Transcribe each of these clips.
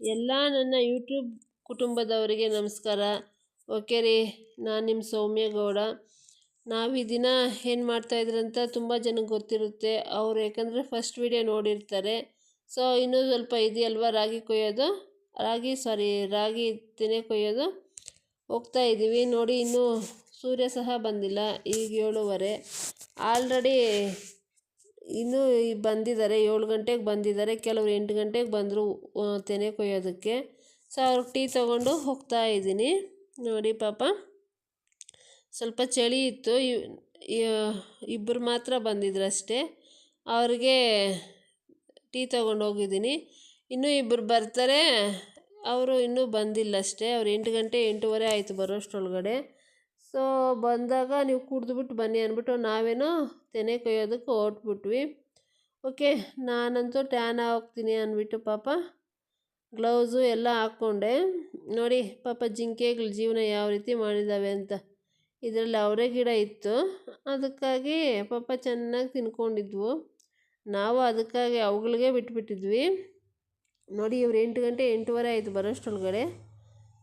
ಎಲ್ಲ ನನ್ನ ಯೂಟ್ಯೂಬ್ ಕುಟುಂಬದವರಿಗೆ ನಮಸ್ಕಾರ. ಓಕೆ ರೀ, ನಾನು ನಿಮ್ಮ ಸೌಮ್ಯ ಗೌಡ. ನಾವು ಈ ದಿನ ಏನು ಮಾಡ್ತಾಯಿದ್ರಂತ ತುಂಬ ಜನಕ್ಕೆ ಗೊತ್ತಿರುತ್ತೆ. ಅವ್ರು ಯಾಕಂದರೆ ಫಸ್ಟ್ ವಿಡಿಯೋ ನೋಡಿರ್ತಾರೆ. ಸೊ ಇನ್ನೂ ಸ್ವಲ್ಪ ಇದೆಯಲ್ವ? ರಾಗಿ ಕೊಯ್ಯೋದು? ರಾಗಿ ಸಾರಿ ರಾಗಿ ತೆನೆ ಕೊಯ್ಯೋದು? ಹೋಗ್ತಾ ಇದ್ದೀವಿ ನೋಡಿ, ಇನ್ನೂ ಸೂರ್ಯ ಸಹ ಬಂದಿಲ್ಲ. ಈಗ ಏಳುವರೆ. ಆಲ್ರೆಡಿ ಇನ್ನೂ ಬಂದಿದ್ದಾರೆ, ಏಳು ಗಂಟೆಗೆ ಬಂದಿದ್ದಾರೆ, ಕೆಲವರು ಎಂಟು ಗಂಟೆಗೆ ಬಂದರು ತೆನೆ ಕೊಯ್ಯೋದಕ್ಕೆ. ಸೊ ಅವ್ರಿಗೆ ಟೀ ತೊಗೊಂಡು ಹೋಗ್ತಾ ಇದ್ದೀನಿ. ನೋಡಿ ಪಾಪ, ಸ್ವಲ್ಪ ಚಳಿ ಇತ್ತು. ಇಬ್ಬರು ಮಾತ್ರ ಬಂದಿದ್ರು ಅಷ್ಟೇ ಅವ್ರಿಗೆ ಟೀ ತೊಗೊಂಡು ಹೋಗಿದ್ದೀನಿ. ಇನ್ನೂ ಇಬ್ಬರು ಬರ್ತಾರೆ. ಅವರು ಇನ್ನೂ ಬಂದಿಲ್ಲ ಅಷ್ಟೇ ಅವ್ರು ಎಂಟು ಗಂಟೆ, ಎಂಟೂವರೆ ಆಯಿತು ಬರೋಷ್ಟರೊಳಗಡೆ. ಸೊ ಬಂದಾಗ ನೀವು ಕುಡಿದ್ಬಿಟ್ಟು ಬನ್ನಿ ಅಂದ್ಬಿಟ್ಟು ನಾವೇನೋ ತೆನೆ ಕೊಯ್ಯೋದಕ್ಕೆ ಹೊರಟ್ಬಿಟ್ವಿ. ಓಕೆ ನಾನಂತೂ ಟ್ಯಾನ್ ಹೋಗ್ತೀನಿ ಅಂದ್ಬಿಟ್ಟು ಪಾಪ ಗ್ಲೌಸು ಎಲ್ಲ ಹಾಕ್ಕೊಂಡೆ. ನೋಡಿ, ಪಾಪ ಜಿಂಕೆಗಳ ಜೀವನ ಯಾವ ರೀತಿ ಮಾಡಿದ್ದಾವೆ ಅಂತ. ಇದರಲ್ಲಿ ಅವರೇ ಗಿಡ ಇತ್ತು. ಅದಕ್ಕಾಗಿ ಪಾಪ ಚೆನ್ನಾಗಿ ತಿನ್ಕೊಂಡಿದ್ವು. ನಾವು ಅದಕ್ಕಾಗಿ ಅವುಗಳಿಗೆ ಬಿಟ್ಬಿಟ್ಟಿದ್ವಿ. ನೋಡಿ, ಇವ್ರು ಎಂಟು ಗಂಟೆ ಎಂಟೂವರೆ ಆಯಿತು ಬರೋಷ್ಟೊಳಗಡೆ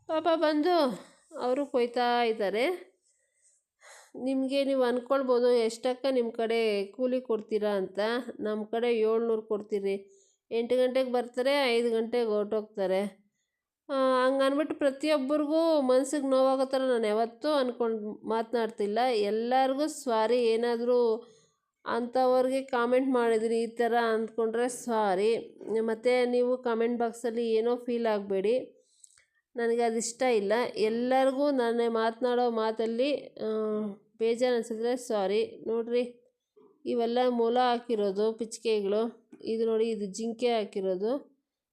ಪಾಪ ಬಂದು ಅವರು ಕೊಯ್ತಾ ಇದ್ದಾರೆ. ನಿಮಗೆ ನೀವು ಅಂದ್ಕೊಳ್ಬೋದು ಎಷ್ಟಕ್ಕ ನಿಮ್ಮ ಕಡೆ ಕೂಲಿ ಕೊಡ್ತೀರಾ ಅಂತ. ನಮ್ಮ ಕಡೆ ಏಳ್ನೂರು ಕೊಡ್ತೀರಿ. ಎಂಟು ಗಂಟೆಗೆ ಬರ್ತಾರೆ, ಐದು ಗಂಟೆಗೆ ಹೊರ್ಟೋಗ್ತಾರೆ. ಹಂಗೆ ಅಂದ್ಬಿಟ್ಟು ಪ್ರತಿಯೊಬ್ಬರಿಗೂ ಮನ್ಸಿಗೆ ನೋವಾಗೋ ಥರ ನಾನು ಯಾವತ್ತೂ ಅಂದ್ಕೊಂಡು ಮಾತನಾಡ್ತಿಲ್ಲ. ಎಲ್ಲರಿಗೂ ಸ್ವಾರಿ, ಏನಾದರೂ ಅಂಥವ್ರಿಗೆ ಕಾಮೆಂಟ್ ಮಾಡಿದ್ರಿ ಈ ಥರ ಅಂದ್ಕೊಂಡ್ರೆ ಸಾರಿ ಮತ್ತು ನೀವು ಕಾಮೆಂಟ್ ಬಾಕ್ಸಲ್ಲಿ ಏನೋ ಫೀಲ್ ಆಗಬೇಡಿ. ನನಗೆ ಅದು ಇಷ್ಟ ಇಲ್ಲ. ಎಲ್ಲರಿಗೂ ನಾನೇ ಮಾತನಾಡೋ ಮಾತಲ್ಲಿ ಬೇಜಾರು ಅನಿಸಿದ್ರೆ ಸಾರಿ. ನೋಡಿರಿ, ಇವೆಲ್ಲ ಮೊಲ ಹಾಕಿರೋದು, ಪಿಚ್ಕೆಗಳು. ಇದು ನೋಡಿ, ಇದು ಜಿಂಕೆ ಹಾಕಿರೋದು.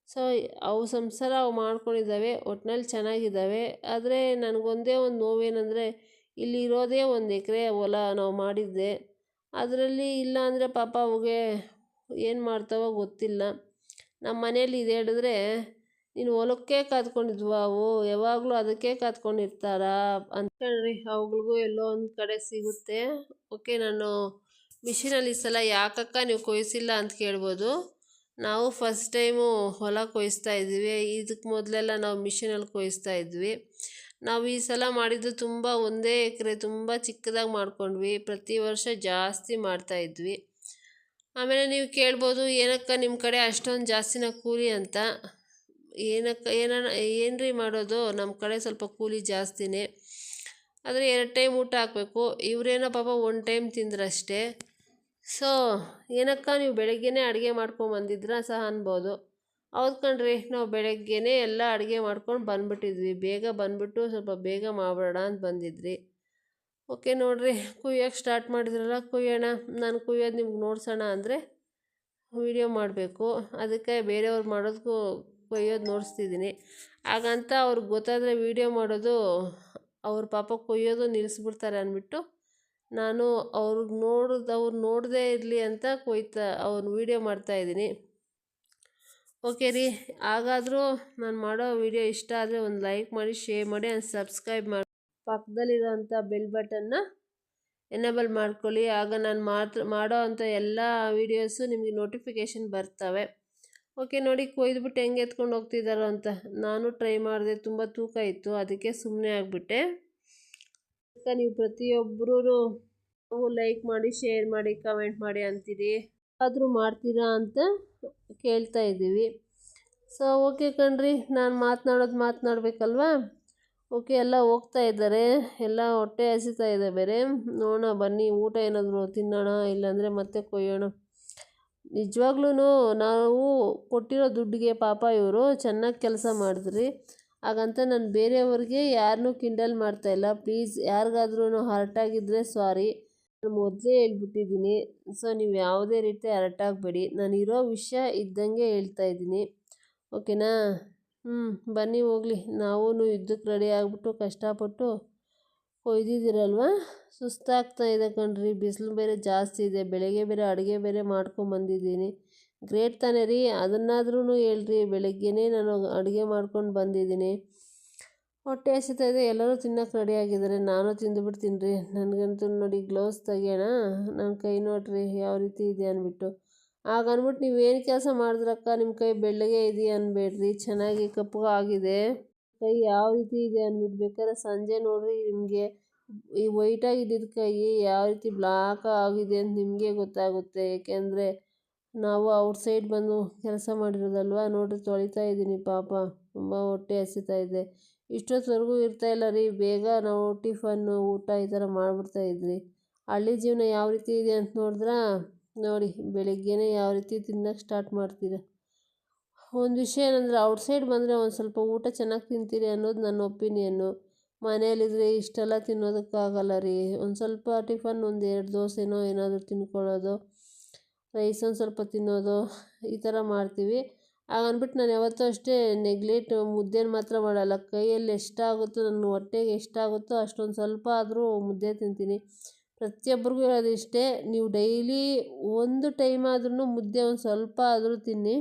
ಸೊ, ಅವು ಸಂಸಾರ ಅವು ಮಾಡ್ಕೊಂಡಿದ್ದಾವೆ, ಒಟ್ನಲ್ಲಿ ಚೆನ್ನಾಗಿದ್ದಾವೆ. ಆದರೆ ನನಗೊಂದೇ ಒಂದು ನೋವೇನೆಂದರೆ, ಇಲ್ಲಿ ಇರೋದೇ ಒಂದು ಎಕರೆ ಹೊಲ ನಾವು ಮಾಡಿದ್ದೆ. ಅದರಲ್ಲಿ ಇಲ್ಲ ಅಂದರೆ ಪಾಪ ಅವುಗೆ ಏನು ಮಾಡ್ತಾವೋ ಗೊತ್ತಿಲ್ಲ. ನಮ್ಮ ಮನೇಲಿ ಇದು ಹೇಳಿದ್ರೆ ನೀನು ಹೊಲಕ್ಕೆ ಕಾದ್ಕೊಂಡಿದ್ವು ಅವು ಯಾವಾಗಲೂ ಅದಕ್ಕೆ ಕಾದ್ಕೊಂಡಿರ್ತಾರ ಹೇಳ್ರಿ ಅವುಗಳಿಗೂ ಎಲ್ಲೋ ಒಂದು ಕಡೆ ಸಿಗುತ್ತೆ. ಓಕೆ, ನಾನು ಮಿಷಿನಲ್ಲಿ ಈ ಸಲ ಯಾಕಕ್ಕ ನೀವು ಕೊಯ್ಸಿಲ್ಲ ಅಂತ ಕೇಳ್ಬೋದು. ನಾವು ಫಸ್ಟ್ ಟೈಮು ಹೊಲ ಕೊಯ್ಸ್ತಾ ಇದ್ವಿ ಇದಕ್ಕೆ ಮೊದಲೆಲ್ಲ ನಾವು ಮಿಷಿನಲ್ಲಿ ಕೊಯ್ಸ್ತಾ ಇದ್ವಿ. ನಾವು ಈ ಸಲ ಮಾಡಿದ್ದು ತುಂಬ ಒಂದೇ ಎಕರೆ, ತುಂಬ ಚಿಕ್ಕದಾಗಿ ಮಾಡ್ಕೊಂಡ್ವಿ. ಪ್ರತಿ ವರ್ಷ ಜಾಸ್ತಿ ಮಾಡ್ತಾ ಇದ್ವಿ. ಆಮೇಲೆ ನೀವು ಕೇಳ್ಬೋದು, ಏನಕ್ಕ ನಿಮ್ಮ ಕಡೆ ಅಷ್ಟೊಂದು ಜಾಸ್ತಿನ ಕೂಲಿ ಅಂತ. ಏನಕ್ಕೆ ಏನಾನ ಏನು ರೀ ಮಾಡೋದು? ನಮ್ಮ ಕಡೆ ಸ್ವಲ್ಪ ಕೂಲಿ ಜಾಸ್ತಿನೇ. ಆದರೆ ಎರಡು ಟೈಮ್ ಊಟ ಹಾಕಬೇಕು. ಇವರೇನೋ ಪಾಪ ಒನ್ ಟೈಮ್ ತಿಂದ್ರಷ್ಟೇ. ಸೊ, ಏನಕ್ಕ ನೀವು ಬೆಳಗ್ಗೆನೇ ಅಡುಗೆ ಮಾಡ್ಕೊಂಬಂದಿದ್ರ ಸಹ ಅನ್ಬೋದು. ಹೌದು ಕಣ್ರಿ, ನಾವು ಬೆಳಗ್ಗೆನೇ ಎಲ್ಲ ಅಡುಗೆ ಮಾಡ್ಕೊಂಡು ಬಂದುಬಿಟ್ಟಿದ್ವಿ. ಬೇಗ ಬಂದ್ಬಿಟ್ಟು ಸ್ವಲ್ಪ ಬೇಗ ಮಾಡಬೇಡ ಅಂತ ಬಂದಿದ್ರಿ. ಓಕೆ ನೋಡಿರಿ ಕುಯ್ಯೋಕ್ಕೆ ಸ್ಟಾರ್ಟ್ ಮಾಡಿದ್ರಲ್ಲ, ಕುಯ್ಯೋಣ. ನಾನು ಕುಯ್ಯೋದು ನಿಮ್ಗೆ ನೋಡ್ಸೋಣ ಅಂದರೆ ವಿಡಿಯೋ ಮಾಡಬೇಕು. ಅದಕ್ಕೆ ಬೇರೆಯವ್ರು ಮಾಡೋದಕ್ಕೂ ಕೊಯ್ಯೋದು ನೋಡಿಸ್ತಿದ್ದೀನಿ. ಹಾಗಂತ ಅವ್ರಿಗೆ ಗೊತ್ತಾದರೆ ವೀಡಿಯೋ ಮಾಡೋದು ಅವ್ರ ಪಾಪ ಕೊಯ್ಯೋದು ನಿಲ್ಲಿಸ್ಬಿಡ್ತಾರೆ ಅಂದ್ಬಿಟ್ಟು ನಾನು ಅವ್ರಿಗೆ ನೋಡಿದ, ಅವ್ರು ನೋಡದೇ ಇರಲಿ ಅಂತ ಕೊಯ್ತಾ ಅವ್ರ ವೀಡಿಯೋ ಮಾಡ್ತಾಯಿದ್ದೀನಿ ಓಕೆ ರೀ, ಹಾಗಾದರೂ ನಾನು ಮಾಡೋ ವೀಡಿಯೋ ಇಷ್ಟ ಆದರೆ ಒಂದು ಲೈಕ್ ಮಾಡಿ, ಶೇರ್ ಮಾಡಿ ಆ್ಯಂಡ್ ಸಬ್ಸ್ಕ್ರೈಬ್ ಮಾಡಿ, ಪಕ್ಕದಲ್ಲಿರೋಂಥ ಬೆಲ್ ಬಟನ್ನ ಎನೇಬಲ್ ಮಾಡ್ಕೊಳ್ಳಿ. ಆಗ ನಾನು ಮಾತ್ರ, ಮಾಡೋ ಅಂಥ ಎಲ್ಲ ವೀಡಿಯೋಸು ನಿಮಗೆ ನೋಟಿಫಿಕೇಷನ್ ಬರ್ತವೆ. ಓಕೆ ನೋಡಿ ಕೊಯ್ದುಬಿಟ್ಟು ಹೆಂಗೆ ಎತ್ಕೊಂಡು ಹೋಗ್ತಿದ್ದಾರೋ ಅಂತ. ನಾನು ಟ್ರೈ ಮಾಡಿದೆ, ತುಂಬ ತೂಕ ಇತ್ತು, ಅದಕ್ಕೆ ಸುಮ್ಮನೆ ಆಗಿಬಿಟ್ಟೆ. ನೀವು ಪ್ರತಿಯೊಬ್ಬರೂ ಲೈಕ್ ಮಾಡಿ ಶೇರ್ ಮಾಡಿ ಕಮೆಂಟ್ ಮಾಡಿ ಅಂತೀರಿ ಆದರೂ ಮಾಡ್ತೀರಾ ಅಂತ ಕೇಳ್ತಾ ಇದ್ದೀವಿ. ಸೊ ಓಕೆ ಕಣ್ರಿ, ನಾನು ಮಾತನಾಡೋದು ಮಾತನಾಡ್ಬೇಕಲ್ವಾ? ಓಕೆ ಎಲ್ಲ ಹೋಗ್ತಾ ಇದ್ದಾರೆ, ಎಲ್ಲ ಹೊಟ್ಟೆ ಹಸಿತಾ ಇದೆ ಬೇರೆ. ನೋಡೋಣ ಬನ್ನಿ, ಊಟ ಏನಾದರೂ ತಿನ್ನೋಣ, ಇಲ್ಲಾಂದರೆ ಮತ್ತೆ ಕೊಯ್ಯೋಣ. ನಿಜವಾಗ್ಲೂ ನಾವು ಕೊಟ್ಟಿರೋ ದುಡ್ಡಿಗೆ ಪಾಪ ಇವರು ಚೆನ್ನಾಗಿ ಕೆಲಸ ಮಾಡಿದ್ರಿ. ಹಾಗಂತ ನಾನು ಬೇರೆಯವ್ರಿಗೆ ಯಾರನ್ನೂ ಕಿಂಡಲ್ ಮಾಡ್ತಾಯಿಲ್ಲ ಪ್ಲೀಸ್ ಯಾರಿಗಾದ್ರೂ ಹರ್ಟಾಗಿದ್ದರೆ ಸಾರಿ. ನಾನು ಮೊದಲೇ ಹೇಳ್ಬಿಟ್ಟಿದ್ದೀನಿ. ಸೊ ನೀವು ಯಾವುದೇ ರೀತಿ ಹರ್ಟಾಗಬೇಡಿ. ನಾನು ಇರೋ ವಿಷಯ ಇದ್ದಂಗೆ ಹೇಳ್ತಾ ಇದ್ದೀನಿ. ಓಕೆನಾ? ಹ್ಞೂ ಬನ್ನಿ ಹೋಗಲಿ. ನಾವೂ ಯುದ್ಧಕ್ಕೆ ರೆಡಿ ಆಗಿಬಿಟ್ಟು ಕಷ್ಟಪಟ್ಟು ಕೊಯ್ದಿದ್ದೀರಲ್ವ? ಸುಸ್ತಾಗ್ತಾ ಇದೆ ಕಣ್ರಿ. ಬಿಸಿಲು ಬೇರೆ ಜಾಸ್ತಿ ಇದೆ. ಬೆಳಗ್ಗೆ ಬೇರೆ ಅಡುಗೆ ಬೇರೆ ಮಾಡ್ಕೊಂಬಂದಿದ್ದೀನಿ ಗ್ರೇಟ್ ತಾನೇ ರೀ. ಅದನ್ನಾದ್ರೂ ಹೇಳ್ರಿ. ಬೆಳಗ್ಗೆನೇ ನಾನು ಅಡುಗೆ ಮಾಡ್ಕೊಂಡು ಬಂದಿದ್ದೀನಿ. ಹೊಟ್ಟೆ ಹಸಿತಾ ಇದೆ. ಎಲ್ಲರೂ ತಿನ್ನೋಕೆ ರೆಡಿ ಆಗಿದ್ದಾರೆ. ನಾನು ತಿಂದುಬಿಡ್ತೀನಿ ರೀ. ನನಗಂತೂ ನೋಡಿ ಗ್ಲೌಸ್ ತೆಗಿಯೋಣ. ನನ್ನ ಕೈ ನೋಡ್ರಿ ಯಾವ ರೀತಿ ಇದೆ ಅಂದ್ಬಿಟ್ಟು. ಆಗ ಅಂದ್ಬಿಟ್ಟು ನೀವೇನು ಕೆಲಸ ಮಾಡಿದ್ರಕ್ಕ? ನಿಮ್ಮ ಕೈ ಬೆಳ್ಳಗೆ ಇದೆಯಾ ಅನ್ಬೇಡ್ರಿ. ಚೆನ್ನಾಗಿ ಕಪ್ಪು ಆಗಿದೆ. ಕೈ ಯಾವ ರೀತಿ ಇದೆ ಅಂದ್ಬಿಟ್ಟು ಬೇಕಾದ್ರೆ ಸಂಜೆ ನೋಡ್ರಿ ನಿಮಗೆ ಈ ವೈಟಾಗಿ ಇದ್ದಿದ್ದ ಕೈ ಯಾವ ರೀತಿ ಬ್ಲಾಕ್ ಆಗಿದೆ ಅಂತ ನಿಮಗೆ ಗೊತ್ತಾಗುತ್ತೆ. ಏಕೆಂದರೆ ನಾವು ಔಟ್ಸೈಡ್ ಬಂದು ಕೆಲಸ ಮಾಡಿರೋದಲ್ವ? ನೋಡ್ರಿ ತೊಳಿತಾ ಇದ್ದೀನಿ ಪಾಪ. ತುಂಬ ಹೊಟ್ಟೆ ಹಸಿತಾ ಇದೆ. ಇಷ್ಟೊತ್ತವರೆಗೂ ಇಲ್ಲ ರೀ. ಬೇಗ ನಾವು ಟಿಫನ್ನು ಊಟ ಈ ಥರ ಮಾಡಿಬಿಡ್ತಾ ಇದ್ರಿ ಹಳ್ಳಿ ಜೀವನ ಯಾವ ರೀತಿ ಇದೆ ಅಂತ ನೋಡಿದ್ರಾ? ನೋಡಿ, ಬೆಳಿಗ್ಗೆನೇ ಯಾವ ರೀತಿ ತಿನ್ನೋಕ್ಕೆ ಸ್ಟಾರ್ಟ್ ಮಾಡ್ತೀರ? ಒಂದು ವಿಷಯ ಏನಂದರೆ ಔಟ್ಸೈಡ್ ಬಂದರೆ ಒಂದು ಸ್ವಲ್ಪ ಊಟ ಚೆನ್ನಾಗಿ ತಿಂತೀರಿ ಅನ್ನೋದು ನನ್ನ ಒಪಿನಿಯನ್ನು ಮನೆಯಲ್ಲಿದ್ದರೆ ಇಷ್ಟೆಲ್ಲ ತಿನ್ನೋದಕ್ಕಾಗಲ್ಲ ರೀ. ಒಂದು ಸ್ವಲ್ಪ ಟಿಫನ್, ಒಂದು ಎರಡು ದೋಸೆನೋ ಏನಾದರೂ ತಿನ್ಕೊಳ್ಳೋದು, ರೈಸ್ ಒಂದು ಸ್ವಲ್ಪ ತಿನ್ನೋದು, ಈ ಥರ ಮಾಡ್ತೀವಿ. ಹಾಗನ್ಬಿಟ್ಟು ನಾನು ಯಾವತ್ತೂ ಅಷ್ಟೇ ನೆಗ್ಲೆಟ್ ಮುದ್ದೆನ ಮಾತ್ರ ಮಾಡಲ್ಲ. ಕೈಯಲ್ಲಿ ಎಷ್ಟಾಗುತ್ತೋ, ನನ್ನ ಹೊಟ್ಟೆಗೆ ಎಷ್ಟಾಗುತ್ತೋ ಅಷ್ಟೊಂದು ಸ್ವಲ್ಪ ಆದರೂ ಮುದ್ದೆ ತಿಂತೀನಿ. ಪ್ರತಿಯೊಬ್ಬರಿಗೂ ಹೇಳೋದು ಇಷ್ಟೇ, ನೀವು ಡೈಲಿ ಒಂದು ಟೈಮ್ ಆದ್ರೂ ಮುದ್ದೆ ಒಂದು ಸ್ವಲ್ಪ ಆದರೂ ತಿನ್ನಿ.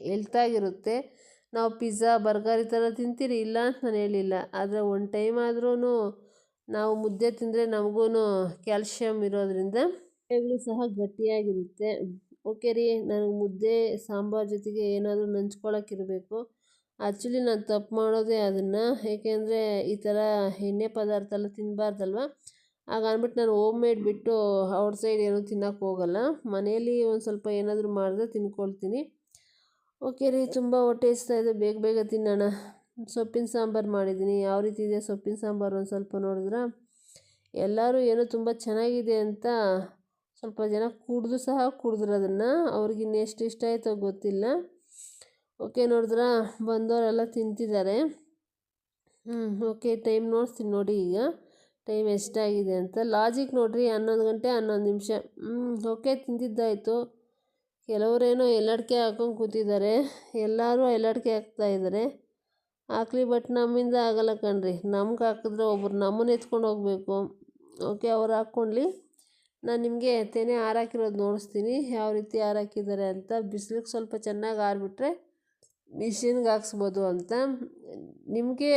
ಹೆಲ್ತಾಗಿರುತ್ತೆ ನಾವು ಪಿಜ್ಜಾ, ಬರ್ಗರ್ ಈ ಥರ ತಿಂತೀರಿ? ಇಲ್ಲ ಅಂತ ನಾನು ಹೇಳಿಲ್ಲ. ಆದರೆ ಒಂದು ಟೈಮ್ ಆದ್ರೂ ನಾವು ಮುದ್ದೆ ತಿಂದರೆ ನಮಗೂ ಕ್ಯಾಲ್ಶಿಯಮ್ ಇರೋದ್ರಿಂದ ಮುದ್ದೆಗಳು ಸಹ ಗಟ್ಟಿಯಾಗಿರುತ್ತೆ. ಓಕೆ ರೀ, ನನಗೆ ಮುದ್ದೆ, ಸಾಂಬಾರು ಜೊತೆಗೆ ಏನಾದರೂ ನಂಚ್ಕೊಳಕ್ಕಿರಬೇಕು ಆ್ಯಕ್ಚುಲಿ ನಾನು ತಪ್ಪು ಮಾಡೋದೇ ಅದನ್ನು. ಏಕೆಂದರೆ ಈ ಥರ ಎಣ್ಣೆ ಪದಾರ್ಥ ಎಲ್ಲ ತಿನ್ನಬಾರ್ದಲ್ವ ಆಗ ಅಂದ್ಬಿಟ್ಟು ನಾನು ಹೋಮ್ ಮೇಡ್ ಬಿಟ್ಟು ಔಟ್ಸೈಡ್ ಏನೂ ತಿನ್ನೋಕ್ಕೆ ಹೋಗಲ್ಲ. ಮನೆಯಲ್ಲಿ ಒಂದು ಸ್ವಲ್ಪ ಏನಾದರೂ ಮಾಡಿದ್ರೆ ತಿನ್ಕೊಳ್ತೀನಿ. ಓಕೆ ರೀ, ತುಂಬ ಹೊಟ್ಟೆ ಹಸ್ತಾ ಇದೆ. ಬೇಗ ಬೇಗ ತಿನ್ನೋಣ. ಸೊಪ್ಪಿನ ಸಾಂಬಾರು ಮಾಡಿದ್ದೀನಿ. ಯಾವ ರೀತಿ ಇದೆ ಸೊಪ್ಪಿನ ಸಾಂಬಾರು ಒಂದು ಸ್ವಲ್ಪ ನೋಡಿದ್ರೆ? ಎಲ್ಲರೂ ಏನೋ ತುಂಬ ಚೆನ್ನಾಗಿದೆ ಅಂತ ಸ್ವಲ್ಪ ಜನ ಕುಡಿದು ಸಹ ಕುಡಿದ್ರು ಅದನ್ನು. ಅವ್ರಿಗೆ ಎಷ್ಟು ಇಷ್ಟ ಆಯಿತೋ ಗೊತ್ತಿಲ್ಲ. ಓಕೆ ನೋಡಿದ್ರಾ? ಬಂದವರೆಲ್ಲ ತಿಂತಿದ್ದಾರೆ. ಹ್ಞೂ ಓಕೆ ಟೈಮ್ ನೋಡ್ತೀನಿ ನೋಡಿ ಈಗ. ಟೈಮ್ ಎಷ್ಟಾಗಿದೆ ಅಂತ. ಲಾಜಿಕ್ ನೋಡಿರಿ, ಹನ್ನೊಂದು ಗಂಟೆ ಹನ್ನೊಂದು ನಿಮಿಷ. ಹ್ಞೂ ಓಕೆ ತಿಂತಿದ್ದಾಯಿತು ಕೆಲವರೇನೋ ಎಲ್ಲಡ್ಕೆ ಹಾಕೊಂಡು ಕೂತಿದ್ದಾರೆ. ಎಲ್ಲರೂ ಎಲ್ಲಡ್ಕೆ ಹಾಕ್ತಾ ಇದ್ದಾರೆ. ಹಾಕ್ಲಿ ಬಟ್ ನಮ್ಮಿಂದ ಆಗಲ್ಲ ಕಣ್ರಿ. ನಮ್ಗೆ ಹಾಕಿದ್ರೆ ಒಬ್ರು ನಮ್ಮನ್ನು ಎತ್ಕೊಂಡು ಹೋಗಬೇಕು. ಓಕೆ ಅವ್ರು ಹಾಕ್ಕೊಳ್ಳಿ ನಾನು ನಿಮಗೆ ತೆನೆ ಹಾರಾಕಿರೋದು ನೋಡಿಸ್ತೀನಿ. ಯಾವ ರೀತಿ ಹಾರಾಕಿದ್ದಾರೆ ಅಂತ. ಬಿಸಿಲಿಗೆ ಸ್ವಲ್ಪ ಚೆನ್ನಾಗಿ ಆರಿಬಿಟ್ರೆ ಮಿಷಿನ್ಗೆ ಹಾಕ್ಸ್ಬೋದು ಅಂತ. ನಿಮಗೆ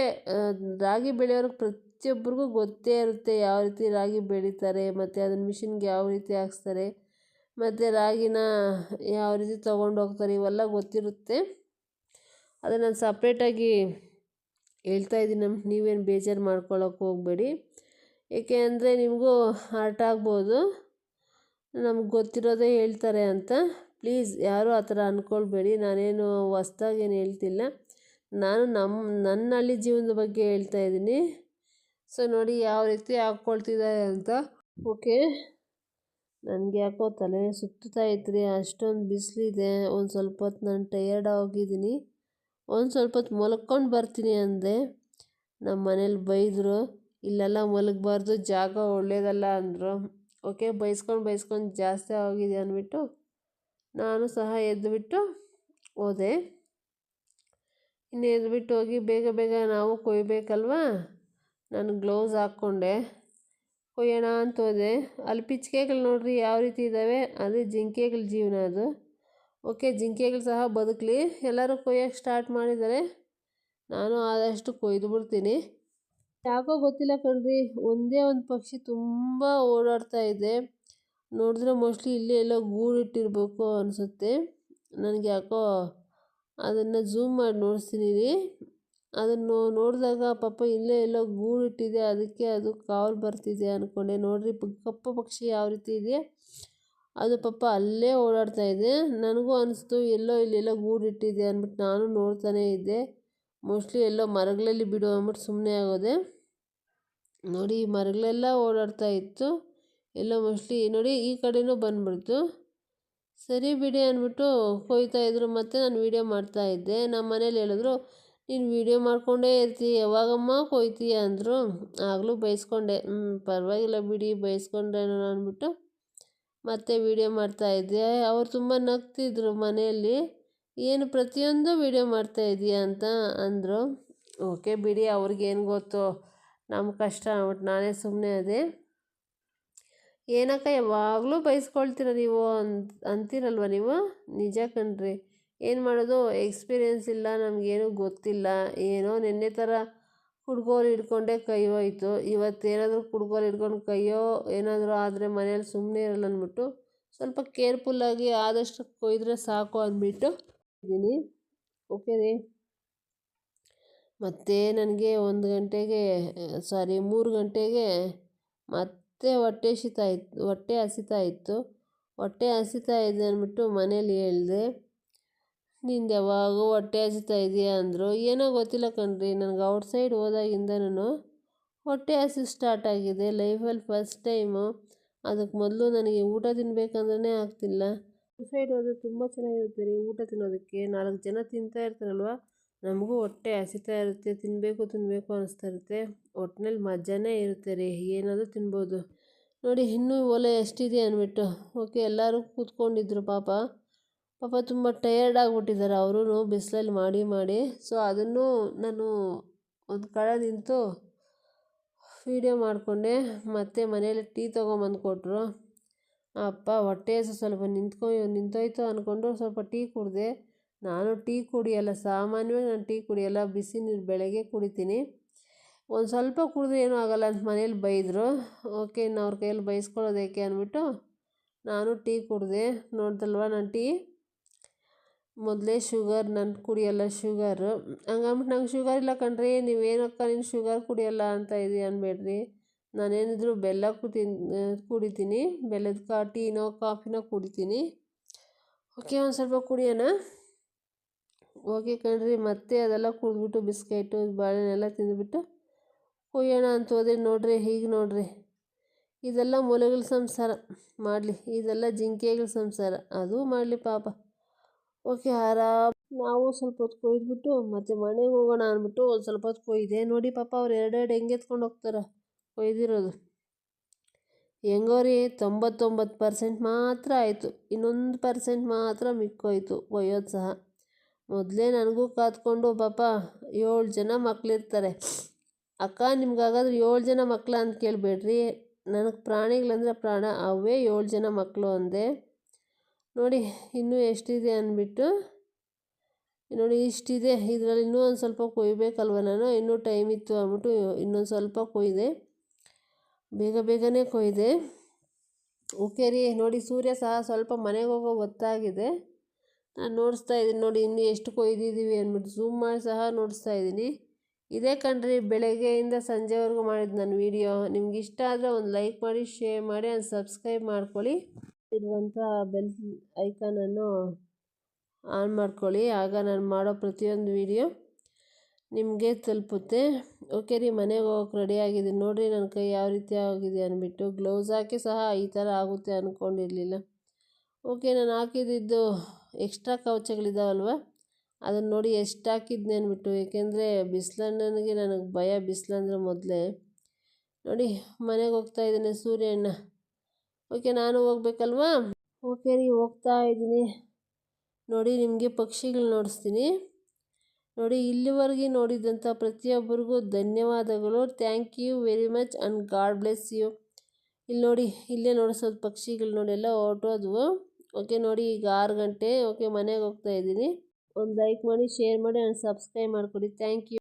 ರಾಗಿ ಬೆಳೆಯೋರಿಗೆ ಪ್ರತಿಯೊಬ್ಬರಿಗೂ ಗೊತ್ತೇ ಇರುತ್ತೆ ಯಾವ ರೀತಿ ರಾಗಿ ಬೆಳೀತಾರೆ, ಮತ್ತು ಅದನ್ನು ಮಿಷಿನ್ಗೆ ಯಾವ ರೀತಿ ಹಾಕ್ಸ್ತಾರೆ. ಮತ್ತು ರಾಗಿನ ಯಾವ ರೀತಿ ತೊಗೊಂಡೋಗ್ತಾರೆ ಇವೆಲ್ಲ ಗೊತ್ತಿರುತ್ತೆ. ಅದನ್ನು ನಾನು ಸಪ್ರೇಟಾಗಿ ಹೇಳ್ತಾ ಇದ್ದೀನಿ. ನೀವೇನು ಬೇಜಾರು ಮಾಡ್ಕೊಳ್ಳೋಕೆ ಹೋಗಬೇಡಿ. ಏಕೆ ಅಂದರೆ ನಿಮಗೂ ಹರ್ಟ್ ಆಗ್ಬೋದು. ನಮ್ಗೆ ಗೊತ್ತಿರೋದೇ ಹೇಳ್ತಾರೆ ಅಂತ. ಪ್ಲೀಸ್ ಯಾರೂ ಆ ಥರ ಅಂದ್ಕೊಳ್ಬೇಡಿ ನಾನೇನು ಹೊಸ್ದಾಗೇನು ಹೇಳ್ತಿಲ್ಲ. ನಾನು ನಮ್ಮ ನನ್ನ ಹಳ್ಳಿ ಜೀವನದ ಬಗ್ಗೆ ಹೇಳ್ತಾ ಇದ್ದೀನಿ. ಸೊ ನೋಡಿ ಯಾವ ರೀತಿ ಹಾಕ್ಕೊಳ್ತಿದ್ದಾರೆ ಅಂತ. ಓಕೆ ನನಗೆ ಯಾಕೋ ತಲೆ ಸುತ್ತಾ ಇತ್ತು ಅಷ್ಟೊಂದು ಬಿಸಿಲಿದೆ ಒಂದು ಸ್ವಲ್ಪ ಹೊತ್ತು ನಾನು ಟಯರ್ಡ್ ಆಗಿದ್ದೀನಿ. ಒಂದು ಸ್ವಲ್ಪ ಹೊತ್ತು ಮಲ್ಕೊಂಡು ಬರ್ತೀನಿ ಅಂದೆ. ನಮ್ಮ ಮನೇಲಿ ಬೈದರು, ಇಲ್ಲೆಲ್ಲ ಮಲಗಬಾರ್ದು, ಜಾಗ ಒಳ್ಳೆಯದಲ್ಲ ಅಂದರು. ಓಕೆ, ಬೈಸ್ಕೊಂಡು ಬೈಸ್ಕೊಂಡು ಜಾಸ್ತಿ ಆಗಿದೆ ಅಂದ್ಬಿಟ್ಟು ನಾನು ಸಹ ಎದ್ದುಬಿಟ್ಟು ಹೋದೆ. ಇನ್ನು ಎದ್ದುಬಿಟ್ಟು ಹೋಗಿ ಬೇಗ ಬೇಗ ನಾವು ಕೊಯ್ಬೇಕಲ್ವಾ? ನಾನು ಗ್ಲೌಸ್ ಹಾಕ್ಕೊಂಡೆ. ಕೊಯ್ಯೋಣ ಅಂತ ಹೋದೆ. ಅಲ್ಲಿ ಪಿಚ್ಕೆಗಳು ನೋಡ್ರಿ ಯಾವ ರೀತಿ ಇದ್ದಾವೆ ಅದೇ ಜಿಂಕೆಗಳ ಜೀವನ ಅದು. ಓಕೆ, ಜಿಂಕೆಗಳು ಸಹ ಬದುಕಲಿ. ಎಲ್ಲರೂ ಕೊಯ್ಯೋಕ್ಕೆ ಸ್ಟಾರ್ಟ್ ಮಾಡಿದ್ದಾರೆ. ನಾನು ಆದಷ್ಟು ಕೊಯ್ದು ಬಿಡ್ತೀನಿ. ಯಾಕೋ ಗೊತ್ತಿಲ್ಲ ಕಣ್ರಿ, ಒಂದೇ ಒಂದು ಪಕ್ಷಿ ತುಂಬ ಓಡಾಡ್ತಾ ಇದೆ. ನೋಡಿದ್ರೆ ಮೋಸ್ಟ್ಲಿ ಇಲ್ಲೇ ಎಲ್ಲೋ ಗೂಡಿಟ್ಟಿರ್ಬೇಕು ಅನಿಸುತ್ತೆ. ನನಗೆ ಯಾಕೋ ಅದನ್ನು ಝೂಮ್ ಮಾಡಿ ನೋಡಿಸ್ತೀನಿ ಅದನ್ನು ನೋಡಿದಾಗ ಪಾಪ ಇಲ್ಲೇ ಎಲ್ಲೋ ಗೂಡಿಟ್ಟಿದೆ ಅದಕ್ಕೆ ಅದು ಕಾವಲು ಬರ್ತಿದೆ ಅಂದ್ಕೊಂಡೆ ನೋಡಿರಿ ಕಪ್ಪು ಪಕ್ಷಿ ಯಾವ ರೀತಿ ಇದೆ. ಅದು ಪಾಪ ಅಲ್ಲೇ ಓಡಾಡ್ತಾ ಇದೆ. ನನಗೂ ಅನಿಸ್ತು, ಎಲ್ಲೋ ಇಲ್ಲೆಲ್ಲೋ ಗೂಡಿಟ್ಟಿದೆ ಅಂದ್ಬಿಟ್ಟು ನಾನು ನೋಡ್ತಾನೇ ಇದ್ದೆ. ಮೋಸ್ಟ್ಲಿ ಎಲ್ಲೋ ಮರಗಳಲ್ಲಿ ಬಿಡು ಅಂದ್ಬಿಟ್ಟು ಸುಮ್ಮನೆ ಆಗೋದೆ. ನೋಡಿ ಮರಗಳೆಲ್ಲ ಓಡಾಡ್ತಾ ಇತ್ತು. ಎಲ್ಲೋ ಮೋಸ್ಟ್ಲಿ ನೋಡಿ, ಈ ಕಡೆನೂ ಬಂದ್ಬಿಡ್ತು. ಸರಿ ಬಿಡಿ ಅಂದ್ಬಿಟ್ಟು ಕೊಯ್ತಾ ಇದ್ರು. ಮತ್ತು ನಾನು ವೀಡಿಯೋ ಮಾಡ್ತಾಯಿದ್ದೆ ನಮ್ಮ ಮನೇಲಿ ಹೇಳಿದ್ರು ನೀನು ವೀಡಿಯೋ ಮಾಡಿಕೊಂಡೇ ಇರ್ತೀಯ ಯಾವಾಗಮ್ಮ ಕೊಯ್ತೀಯ ಅಂದರು, ಆಗಲೂ ಬೈಸ್ಕೊಂಡೆ. ಹ್ಞೂ ಪರವಾಗಿಲ್ಲ ಬಿಡಿ ಬೈಸ್ಕೊಂಡೇನೋ ಅಂದ್ಬಿಟ್ಟು ಮತ್ತೆ ವೀಡಿಯೋ ಮಾಡ್ತಾಯಿದ್ದೆ ಅವ್ರು ತುಂಬ ನಗ್ತಿದ್ರು ಮನೆಯಲ್ಲಿ. ಏನು ಪ್ರತಿಯೊಂದು ವೀಡಿಯೋ ಮಾಡ್ತಾ ಇದೀಯ ಅಂತ ಅಂದರು. ಓಕೆ ಬಿಡಿ, ಅವ್ರಿಗೇನು ಗೊತ್ತು? ನಮ್ಮ ಕಷ್ಟ ಅಂದ್ಬಿಟ್ಟು ನಾನೇ ಸುಮ್ಮನೆ ಅದೇ. ಏನಕ್ಕ, ಯಾವಾಗಲೂ ಬೈಸ್ಕೊಳ್ತೀರ ನೀವು ಅಂತ, ಅಂತೀರಲ್ವ ನೀವು? ನಿಜ ಕಣ್ರಿ. ಏನು ಮಾಡೋದು? ಎಕ್ಸ್ಪೀರಿಯೆನ್ಸ್ ಇಲ್ಲ, ನಮಗೇನು ಗೊತ್ತಿಲ್ಲ. ಏನೋ ನಿನ್ನೆ ಥರ ಕುಡ್ಗೋಲು ಹಿಡ್ಕೊಂಡೆ ಕೈ ಹೋಯ್ತು. ಇವತ್ತೇನಾದರೂ ಕುಡ್ಗೋಲು ಹಿಡ್ಕೊಂಡು ಕೈಯೋ ಏನಾದರೂ ಆದರೆ ಮನೇಲಿ ಸುಮ್ಮನೆ ಇರಲ್ಲ ಅಂದ್ಬಿಟ್ಟು ಸ್ವಲ್ಪ ಕೇರ್ಫುಲ್ಲಾಗಿ ಆದಷ್ಟು ಕೊಯ್ದರೆ ಸಾಕು ಅಂದ್ಬಿಟ್ಟು ಇದ್ದೀನಿ. ಓಕೆ ರೀ. ಮತ್ತೆ ನನಗೆ ಒಂದು ಗಂಟೆಗೆ ಸಾರಿ ಮೂರು ಗಂಟೆಗೆ ಮತ್ತೆ ಹೊಟ್ಟೆ ಶೀತ ಇತ್ತು ಹೊಟ್ಟೆ ಹಸಿತಾ ಇತ್ತು. ಹೊಟ್ಟೆ ಹಸಿತಾ ಇದೆ ಅಂದ್ಬಿಟ್ಟು ಮನೇಲಿ ಹೇಳಿದೆ. ನಿಂದು ಯಾವಾಗ ಹೊಟ್ಟೆ ಹಸಿತಾ ಇದೆಯಾ ಅಂದರು, ಏನೋ ಗೊತ್ತಿಲ್ಲ ಕಣ್ರಿ, ನನಗೆ ಔಟ್ಸೈಡ್ ಹೋದಾಗಿಂದನೂ ಹೊಟ್ಟೆ ಹಸಿ ಸ್ಟಾರ್ಟ್ ಆಗಿದೆ ಲೈಫಲ್ಲಿ ಫಸ್ಟ್ ಟೈಮು ಅದಕ್ಕೆ ಮೊದಲು ನನಗೆ ಊಟ ತಿನ್ನಬೇಕಂದ್ರೆ ಆಗ್ತಿಲ್ಲ. ಔಟ್ಸೈಡ್ ಹೋದರೆ ತುಂಬ ಚೆನ್ನಾಗಿರುತ್ತೆ ರೀ, ಊಟ ತಿನ್ನೋದಕ್ಕೆ. ನಾಲ್ಕು ಜನ ತಿಂತಾ ಇರ್ತಾರಲ್ವ, ನಮಗೂ ಹೊಟ್ಟೆ ಹಸಿತಾ ಇರುತ್ತೆ ತಿನ್ನಬೇಕು ತಿನ್ನಬೇಕು ಅನಿಸ್ತಾ ಇರುತ್ತೆ. ಒಟ್ಟಿನಲ್ಲಿ ಮಜಾನೇ ಇರುತ್ತೆ ರೀ, ಏನಾದರೂ ತಿನ್ಬೋದು. ನೋಡಿ, ಇನ್ನೂ ಒಲೆ ಎಷ್ಟಿದೆ ಅಂದ್ಬಿಟ್ಟು ಓಕೆ ಎಲ್ಲರೂ ಕೂತ್ಕೊಂಡಿದ್ರು ಪಾಪ. ಪಾಪ ತುಂಬ ಟಯರ್ಡ್ ಆಗಿಬಿಟ್ಟಿದ್ದಾರೆ. ಅವರು ಬಿಸಿಲಲ್ಲಿ ಮಾಡಿ ಮಾಡಿ. ಸೊ ಅದನ್ನು ನಾನು ಒಂದು ಕಡೆ ನಿಂತು ವೀಡಿಯೋ ಮಾಡಿಕೊಂಡೆ. ಮತ್ತು ಮನೇಲಿ ಟೀ ತೊಗೊಂಬಂದು ಕೊಟ್ಟರು ಅಪ್ಪ, ಹೊಟ್ಟೆ ಸ್ವಲ್ಪ ನಿಂತ್ಕೊ, ನಿಂತೋಯ್ತು ಅಂದ್ಕೊಂಡು ಸ್ವಲ್ಪ ಟೀ ಕುಡಿದೆ. ನಾನು ಟೀ ಕುಡಿಯಲ್ಲ, ಸಾಮಾನ್ಯವಾಗಿ ನಾನು ಟೀ ಕುಡಿಯಲ್ಲ. ಬಿಸಿ ನೀರು ಬೆಳಗ್ಗೆ ಕುಡಿತೀನಿ. ಒಂದು ಸ್ವಲ್ಪ ಕುಡಿದ್ರೆ ಏನೂ ಆಗಲ್ಲ ಅಂತ ಮನೇಲಿ ಬೈದರು. ಓಕೆ, ಇನ್ನು ಅವ್ರ ಕೈಯಲ್ಲಿ ಬೈಸ್ಕೊಳ್ಳೋದು ಏಕೆ? ಅಂದ್ಬಿಟ್ಟು ನಾನು ಟೀ ಕುಡಿದೆ. ನೋಡ್ದಲ್ವ, ನಾನು ಟೀ ಮೊದಲೇ ಶುಗರ್, ನಾನು ಕುಡಿಯಲ್ಲ ಶುಗರು. ಹಂಗಂದ್ಬಿಟ್ಟು ನಂಗೆ ಶುಗರ್ ಇಲ್ಲ ಕಣ್ರಿ, ನೀವೇನಕ್ಕ ನೀನು ಶುಗರ್ ಕುಡಿಯಲ್ಲ ಅಂತ ಇದೀಯ ಅನ್ಬೇಡ್ರಿ. ನಾನೇನಿದ್ರು ಬೆಲ್ಲ ಕುತೀನಿ, ಕುಡಿತೀನಿ, ಬೆಲ್ಲದ ಕಾ, ಟೀನೋ, ಕಾಫಿನೋ ಕುಡಿತೀನಿ. ಓಕೆ, ಒಂದು ಸ್ವಲ್ಪ ಕುಡಿಯೋಣ? ಓಕೆ ಕಣ್ರಿ, ಮತ್ತೆ ಅದೆಲ್ಲ ಕುಡಿದ್ಬಿಟ್ಟು ಬಿಸ್ಕೆಟು ಬಾಳೆಹಣ್ಣೆಲ್ಲ ತಿಂದುಬಿಟ್ಟು ಕುಯ್ಯೋಣ ಅಂತ ಹೋದ್ರೆ ನೋಡ್ರಿ, ಹೀಗೆ ನೋಡ್ರಿ. ಇದೆಲ್ಲ ಮೊಲೆಗಳ ಸಂಸಾರ. ಮಾಡಲಿ, ಇದೆಲ್ಲ ಜಿಂಕೆಗಳ ಸಂಸಾರ. ಅದು ಮಾಡಲಿ ಪಾಪ. ಓಕೆ ಆರಾಮ್. ನಾವು ಸ್ವಲ್ಪ ಹೊತ್ತು ಕೊಯ್ದುಬಿಟ್ಟು ಮತ್ತೆ ಮನೆಗೆ ಹೋಗೋಣ ಅಂದ್ಬಿಟ್ಟು ಒಂದು ಸ್ವಲ್ಪ ಹೊತ್ತು ಕೊಯ್ದೆ. ನೋಡಿ ಪಾಪ ಅವ್ರು ಎರಡೆರಡು ಹೆಂಗೆ ಎತ್ಕೊಂಡು ಹೋಗ್ತಾರೆ ಕೊಯ್ದಿರೋದು. ಹೆಂಗೋ ರೀ ತೊಂಬತ್ತೊಂಬತ್ತು ಪರ್ಸೆಂಟ್ ಮಾತ್ರ ಆಯಿತು. ಇನ್ನೊಂದು ಪರ್ಸೆಂಟ್ ಮಾತ್ರ ಮಿಕ್ಕೋಯ್ತು. ಕೊಯ್ಯೋದು ಸಹ. ಮೊದಲೇ ನನಗೂ ಕಾತ್ಕೊಂಡು ಪಾಪ ಏಳು ಜನ ಮಕ್ಕಳಿರ್ತಾರೆ ಅಕ್ಕ ನಿಮ್ಗಾಗಾದ್ರೆ ಏಳು ಜನ ಮಕ್ಕಳ ಅಂತ ಕೇಳಬೇಡ್ರಿ. ನನಗೆ ಪ್ರಾಣಿಗಳಂದ್ರೆ ಪ್ರಾಣ. ಅವೇ ಏಳು ಜನ ಮಕ್ಕಳು ಅಂದೆ. ನೋಡಿ, ಇನ್ನೂ ಎಷ್ಟಿದೆ ಅಂದ್ಬಿಟ್ಟು. ನೋಡಿ, ಇಷ್ಟಿದೆ. ಇದರಲ್ಲಿ ಇನ್ನೂ ಒಂದು ಸ್ವಲ್ಪ ಕೊಯ್ಬೇಕಲ್ವ ನಾನು? ಇನ್ನೂ ಟೈಮ್ ಇತ್ತು ಅಂದ್ಬಿಟ್ಟು ಇನ್ನೊಂದು ಸ್ವಲ್ಪ ಕೊಯ್ದೆ. ಬೇಗ ಬೇಗನೆ ಕೊಯ್ದೆ. ಓಕೆ ರೀ. ನೋಡಿ, ಸೂರ್ಯ ಸಹ ಸ್ವಲ್ಪ ಮನೆಗೆ ಹೋಗೋ ಗೊತ್ತಾಗಿದೆ ನಾನು ನೋಡಿಸ್ತಾ ಇದ್ದೀನಿ. ನೋಡಿ, ಇನ್ನೂ ಎಷ್ಟು ಕೊಯ್ದಿದ್ದೀವಿ ಅಂದ್ಬಿಟ್ಟು ಝೂಮ್ ಮಾಡಿ ಸಹ ನೋಡಿಸ್ತಾ ಇದ್ದೀನಿ. ಇದೇ ಕಣ್ರಿ, ಬೆಳಗ್ಗೆಯಿಂದ ಸಂಜೆವರೆಗೂ ಮಾಡಿದ್ದು ನನ್ನ ವೀಡಿಯೋ ನಿಮ್ಗೆ ಇಷ್ಟ ಆದರೆ ಒಂದು ಲೈಕ್ ಮಾಡಿ ಶೇರ್ ಮಾಡಿ ಒಂದು ಸಬ್ಸ್ಕ್ರೈಬ್ ಮಾಡ್ಕೊಳ್ಳಿ. ಇರುವಂಥ ಬೆಲ್ ಐಕಾನನ್ನು ಆನ್ ಮಾಡ್ಕೊಳ್ಳಿ. ಆಗ ನಾನು ಮಾಡೋ ಪ್ರತಿಯೊಂದು ವೀಡಿಯೋ ನಿಮಗೆ ತಲುಪುತ್ತೆ. ಓಕೆ ರೀ, ಮನೆಗೆ ಹೋಗೋಕೆ ರೆಡಿ ಆಗಿದೆ ನೋಡಿರಿ, ನನ್ನ ಕೈ ಯಾವ ರೀತಿ ಆಗಿದೆ ಅಂದ್ಬಿಟ್ಟು. ಗ್ಲೌಸ್ ಹಾಕಿ ಸಹ ಈ ಥರ ಆಗುತ್ತೆ ಅಂದ್ಕೊಂಡಿರಲಿಲ್ಲ ಓಕೆ, ನಾನು ಹಾಕಿದ್ದು ಎಕ್ಸ್ಟ್ರಾ ಕವಚಗಳಿದ್ದಾವಲ್ವ ಅದನ್ನು ನೋಡಿ ಎಷ್ಟು ಹಾಕಿದ್ನೆ ಅಂದ್ಬಿಟ್ಟು. ಏಕೆಂದರೆ ಬಿಸಿಲಣ್ಣನಿಗೆ ನನಗೆ ಭಯ. ಬಿಸಿಲಂದ್ರೆ ಮೊದಲೇ. ನೋಡಿ, ಮನೆಗೆ ಹೋಗ್ತಾ ಇದ್ದೀನಿ ಸೂರ್ಯಣ್ಣ. ಓಕೆ, ನಾನು ಹೋಗ್ಬೇಕಲ್ವಾ? ಓಕೆ ರೀ, ಹೋಗ್ತಾ ಇದ್ದೀನಿ. ನೋಡಿ, ನಿಮಗೆ ಪಕ್ಷಿಗಳು ನೋಡಿಸ್ತೀನಿ. ನೋಡಿ, ಇಲ್ಲಿವರೆಗೆ ನೋಡಿದಂಥ ಪ್ರತಿಯೊಬ್ಬರಿಗೂ ಧನ್ಯವಾದಗಳು. Thank you very much and God bless you ಇಲ್ಲಿ ನೋಡಿ, ಇಲ್ಲೇ ನೋಡಿಸೋದು ಪಕ್ಷಿಗಳು ನೋಡಿ, ಎಲ್ಲ ಹೊರಟೋದ್ವು. ಓಕೆ, ನೋಡಿ, ಈಗ ಆರು ಗಂಟೆ. ಓಕೆ, ಮನೆಗೆ ಹೋಗ್ತಾ ಇದ್ದೀನಿ. ಒಂದು ಲೈಕ್ ಮಾಡಿ ಶೇರ್ ಮಾಡಿ ಆ್ಯಂಡ್ ಸಬ್ಸ್ಕ್ರೈಬ್ ಮಾಡಿಕೊಡಿ. Thank you